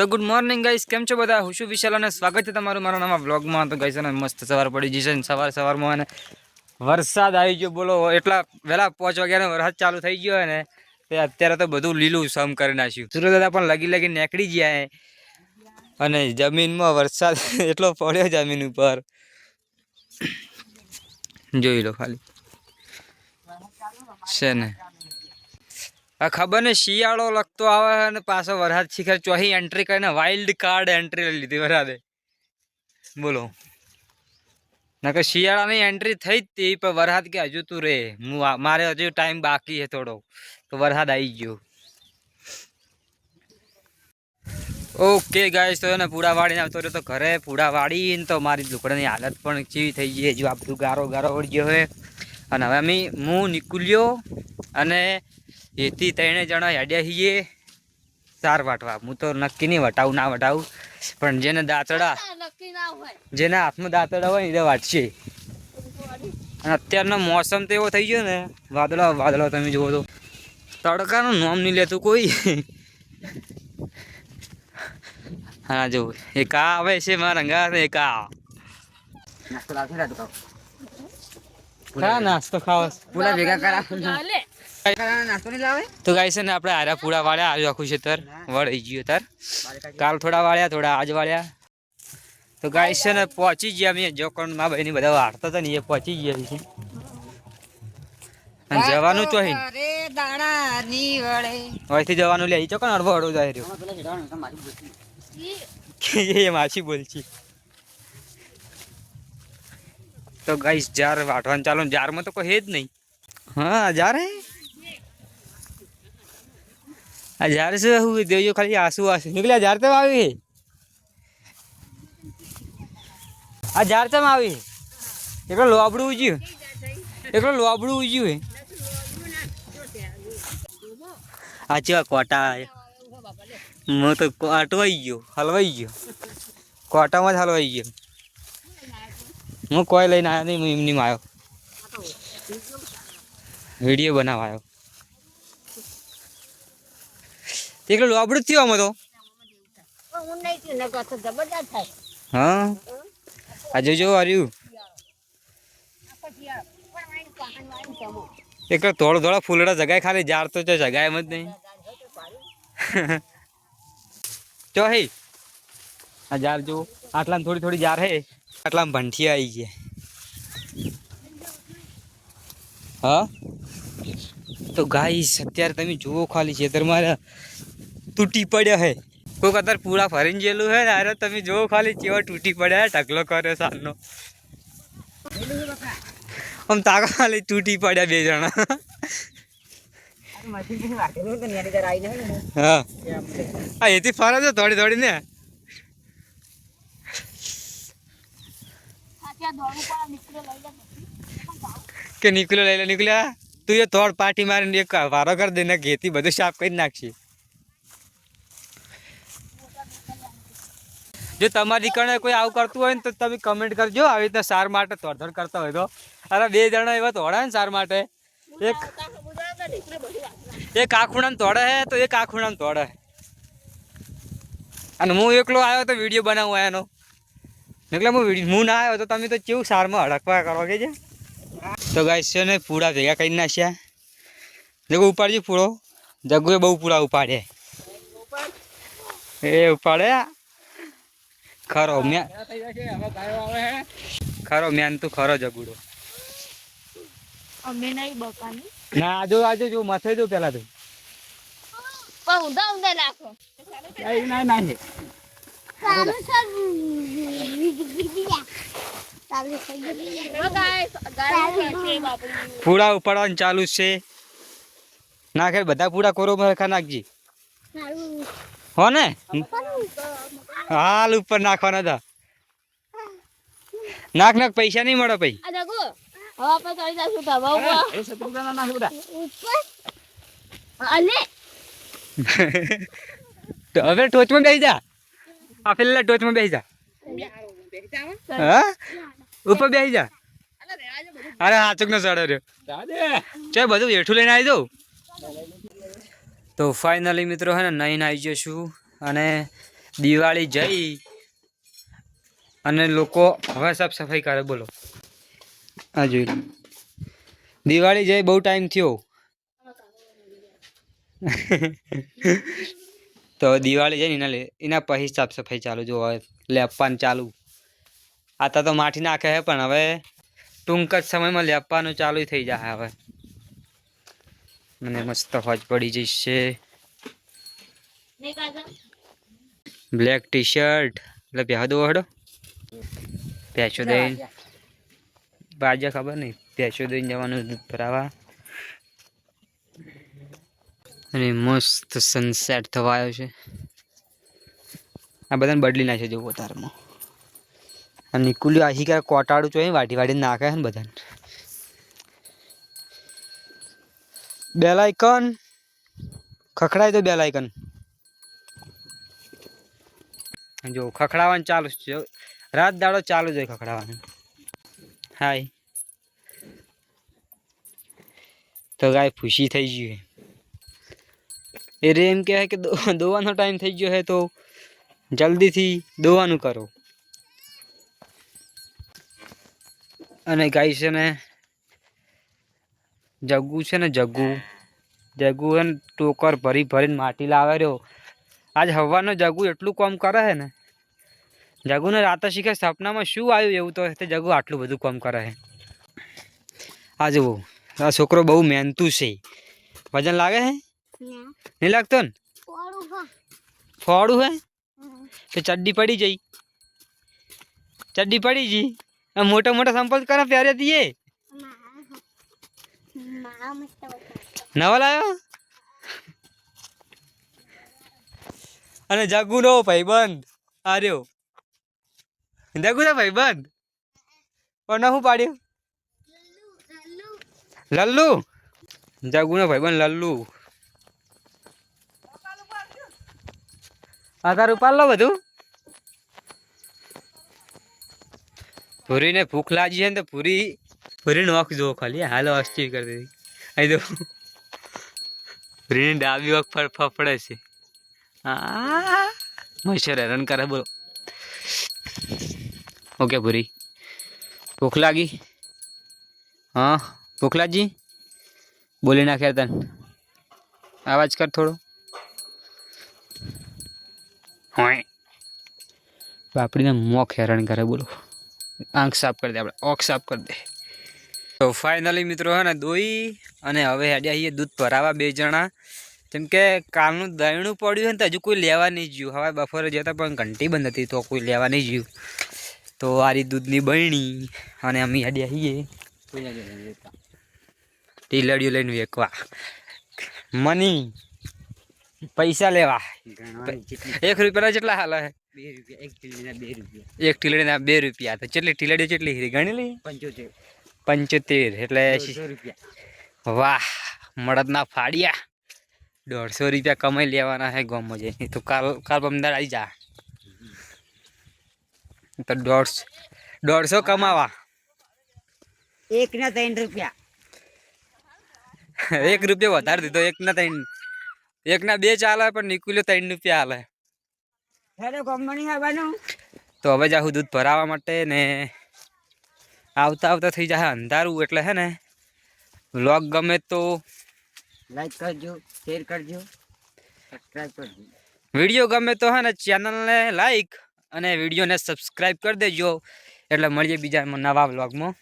તો good morning guys કેમ છો બધા? હું શું વિશાલ અને સ્વાગત છે તમારું મારા નામ વ્લોગમાં તો ગાઈસ અને મસ્ત સવાર પડી જશે ને સવાર સવારમાં અને વરસાદ આવી ગયો. બોલો, એટલા વહેલા પાંચ વાગ્યાનો વરસાદ ચાલુ થઈ ગયો ને, તે અત્યારે તો બધું લીલું સમ કરી નાખ્યું. સુરત દાદા પણ લગી લગી નીકળી ગયા અને જમીનમાં વરસાદ એટલો પડ્યો જમીન ઉપર. જોઈ લો ખાલી. છે ને. ખબર ને, શિયાળો લગતો આવે અને પાછો વરસાદ શિખર ચોહી એન્ટ્રી કરીને વાઇલ્ડ કાર્ડ એન્ટ્રી લઈ લીધી વરસાદે. બોલો. નકર શિયાળાની એન્ટ્રી થઈ જ હતી પણ વરસાદ કે હજુ તું રે. હું મારે હજુ ટાઈમ બાકી છે થોડો. તો વરસાદ આવી ગયો. ઓકે ગાઈસ તો એને પૂડા વાળીને આવતો રહ્યો તો ઘરે પૂડા વાળીને તો મારી લુકડાની હાલત પણ કેવી થઈ ગઈ હજુ આ બધું ગારો ગારો વળી ગયો અને હવે અમે, હું નીકળ્યો અને એથી ત્રણે જણા હેડ્યા છીએ. સાર વાટવા. હું તો નક્કી નહીં વટાવું ના વટાવું. પણ જેને દાંતડા નક્કી જેના હાથમાં દાંતડા હોય ને એ વાટશે. અને અત્યારનો મોસમ તો એવો થઈ ગયો ને. વાદળા વાદળા તમે જુઓ તો. તડકાનું નામ નહીં લેતું કોઈ. હા જો એક આ આવે છે મારા રંગા એક આ. હા નાસ્તો ખાવા. પૂરા ભેગા કરા તો ગાય છે ને આપણે આરા પૂરા વાળ્યા આવ્યું આખું છે તર. વળી ગયું તાર. કાલ થોડા વાળ્યા થોડા આજ વાળ્યા. તો છે ને પહોંચી ગયા અમે જોકણ મા ભાઈ બધા વાળતા હતા ને એ પહોંચી ગયા છે. અને જવાનું તો અહીં રે દાણા ની વળે અહીંથી જવાનું લે ચોકન અડવો અડવો જાય રહ્યો? એ માછી બોલછી તો ગાઈસ જાર વાટવાનું ચાલો જારમાં તો કોઈ હે જ નહીં. હા જા હે? આ જાર છે હું દેવજો ખાલી આંસુ આંસુ નીકળ્યા જાર તેમ આવી આ તેમ આવી એકલો લોબડું ઉજ્યું. એકલો લોબડું ઉજ્યું હે. આ ચેવા કોટા હું? તો અટવાઈ ગયો, હલવાઈ ગયો. કોટામાં જ હલવાઈ ગયો. હું કોઈ લઈને આવ્યો નહીં, હું એમની આવ્યો વીડિયો બનાવવા આવ્યો તે એકલું લોબડું થયું આમાં તો. હું નહીં થયું નકર તો જબરદસ્ત થાય. હા? આજે જો હાર્યું એક થોડો થોડા ફૂલડા જગાય ખાલી જાર તો જો જગાય એમ જ નહીં. ચો હે. આ જાર જો આટલામાં થોડી થોડી જાર હે. આટલામાં ભંઠી આવી ગયા. હા? તો ગાઈસ અત્યારે તમે જુઓ ખાલી છે મારા તૂટી પડ્યા હે. કોઈક અત્યારે પૂરા ફરીને ગયેલું હે અરે તમે જોવો ખાલી ચેવો તૂટી પડ્યા હે, ઢગલો કર્યો સારનો આમ તાકા ખાલી તૂટી પડ્યા બે જણા. હા. એથી ફરે છે થોડી થોડી ને કે નીકળ્યો, લઈ લે, નીકળ્યા? તું એ થોડ પાટી મારીને એક વારો કરી દે ને ઘેતી બધું સાફ કરી નાખશે જો તમારી કણે કોઈ આવું કરતું હોય ને તો તમે કમેન્ટ કરજો. આવી રીતના સાર માટે તોડધડ કરતા હોય તો. અરે બે જણા એવા તોડા ને સાર માટે. એક એક આ ખૂણામાં તોડે હે તો એક આ ખૂણામાં તોડે. અને હું એકલો આવ્યો તો વીડિયો બનાવું એનો. એટલે હું હું ના આવ્યો તો તમે તો કેવું સારમાં હડકવા કરો કે છે તો ગાય છે ને પૂડા ભેગા કરી નાખ્યા. જગો ઉપાડજો પૂળો જગુએ બહુ પૂરા ઉપાડે એ ઉપાડે ખરો મેં ખરો મેન તું ખરો જગુડો અમે નહીં બકાની. ના આજો આજો જો મથે જો પેલા તો. પણ ઊંધા નાખો. ચાલુ છે પૂરા ઉપાડવાનું ચાલુ છે. નાખે બધા પૂડા કોરો નાખજી. હો ને હાલ ઉપર નાખવાના હતા નાખ નાખ પૈસા નહીં મળે પછી હવે આપણે ચડી જશું ધાબા ઉપર ઉપર. અલે તો હવે ટોચમાં બેસી જા. આ પેલા ટોચમાં બેસી જા. હા? ઉપર બેસી જા. અરે હાચુક નો સડો રહ્યો. ચાલ બધું હેઠું લઈને આવી જાઉં. તો ફાઇનલી મિત્રો હે ને નહીં આવી જશું અને દિવાળી જઈ અને લોકો હવે સાફ સફાઈ કરે બોલો. આ જોઈ દિવાળી જઈ બહુ ટાઈમ થયો. તો દિવાળી જઈને એના લે- એના પછી સાફ સફાઈ ચાલુ જો હવે લેપવાનું ચાલુ. આતા તો માઠી નાખે છે પણ હવે ટૂંક જ સમયમાં લેપવાનું ચાલુ થઈ જાય હવે. મને મસ્ત હોજ પડી જશે બ્લેક ટી શર્ટ એટલે પહેવા દો હડો. પેચો દઈને. બાજા ખબર નહીં. પેચો દઈને જવાનું દૂધ ભરાવા. અને મસ્ત સનસેટ થવા આવ્યો છે. આ બધાને બદલી નાખે જો વધારમાં આ નીકળ્યું આહી ક્યારે કોટાડું ચોઈ વાટી વાટીને નાખે છે ને બધાને. બેલાઇકન ખખડાય તો બે લાયકન જો ખખડાવવાનું ચાલુ છે. રાત દાડો ચાલુ જ હોય ખખડાવવાનું. હાય. તો ગાય ખુશી થઈ ગયું એ રે એમ કહેવાય કે દોવાનો ટાઈમ થઈ ગયો હે તો જલ્દીથી દોવાનું કરો. અને ગાય છે ને, જગ્ગુ છે ને જગ્ગુ. જગ્ગુ ટોકર ભરી ભરીને માટી લાવે રહ્યો. આજ હવાનો જગુ એટલું કામ કરે છે ને? જગુને રાતે શીખે સપનામાં શું આવ્યું એવું તો તે જગુ આટલું બધું કામ કરે છે આ જુઓ આ છોકરો બહુ મહેનતું છે. વજન લાગે છે નહીં લાગતો ને? ફોડું હે? તો ચડ્ડી પડી જઈ. ચડ્ડી પડી જી. આ મોટા મોટા સંપલ કરે પ્યારે દીએ. નવા લાવ્યો અને જગુનો ભાઈબંધ. આર્યો જગુનો ભાઈબંધ. પણ શું પાડ્યું? લલ્લુ. જગુનો ભાઈબંધ લલ્લુ. આ તારું લો બધું. પૂરીને ભૂખ લાગી છે ને તો પૂરી પૂરી નોખ જુઓ ખાલી. હાલો અસ્તી કરી દીધી. અહીં તો પૂરીની ડાબી વખ ફફડે છે. આ મચ્છર હેરાન કરે, બોલો. ઓકે ભૂરી ભૂખ લાગી? હા, ભૂખ લાગી? બોલી નાખ્યા તને. અવાજ કર થોડો. હોય. બાપડીને મોખ હેરાન કરે, બોલો. આંખ સાફ કરી દે આપણે ઓખ સાફ કરી દે. તો ફાઇનલી મિત્રો હે ને, દોઈ અને હવે હેડ્યા છીએ દૂધ ભરાવા બે જણા. કેમ કે કાલનું દયણું પડ્યું ને તો હજુ કોઈ લેવા નહીં જ્યું. હવે બપોરે જતા પણ ઘંટી બંધ હતી તો કોઈ લેવા નહીં જ્યું. તો આરી દૂધની બહેણી અને અમે હડી આવીએ ટીલડીઓ લઈને વેકવા. મની. પૈસા લેવા. એક રૂપિયાના જેટલા હાલ. એક ટીલડી બે રૂપિયા બે રૂપિયા. તો ચેટલી ટીલડી ચેટલી હીરી? ગણી લઈ પંચોતેર. પંચોતેર એટલે રૂપિયા. વાહ મળદના ફાડ્યા. દોઢસો રૂપિયા કમાઈ લેવાના છે ગામમાં જઈને. તો કાલ કાલ અમદાવાદ આવી જા. તો દોઢસો દોઢસો કમાવા. એક ના ત્રણ રૂપિયા. એક રૂપિયો વધારે દીધો એકના ત્રણ એકના બે ચાલે પણ નીકળ્યો ત્રણ રૂપિયા હાલે હેલો કંપની આવવાનું? તો હવે જાઉં દૂધ ભરાવા માટે ને આવતા આવતા થઈ જાય અંધારું એટલે હે ને વ્લોગ ગમે તો લાઈક કરજો શેર કરજો સબસ્ક્રાઇબ કરજો. વીડિયો ગમે તો હે ને ચેનલને લાઈક અને વિડીયોને સબસ્ક્રાઈબ કરી દેજો. એટલે મળીએ બીજા નવા વ્લોગમાં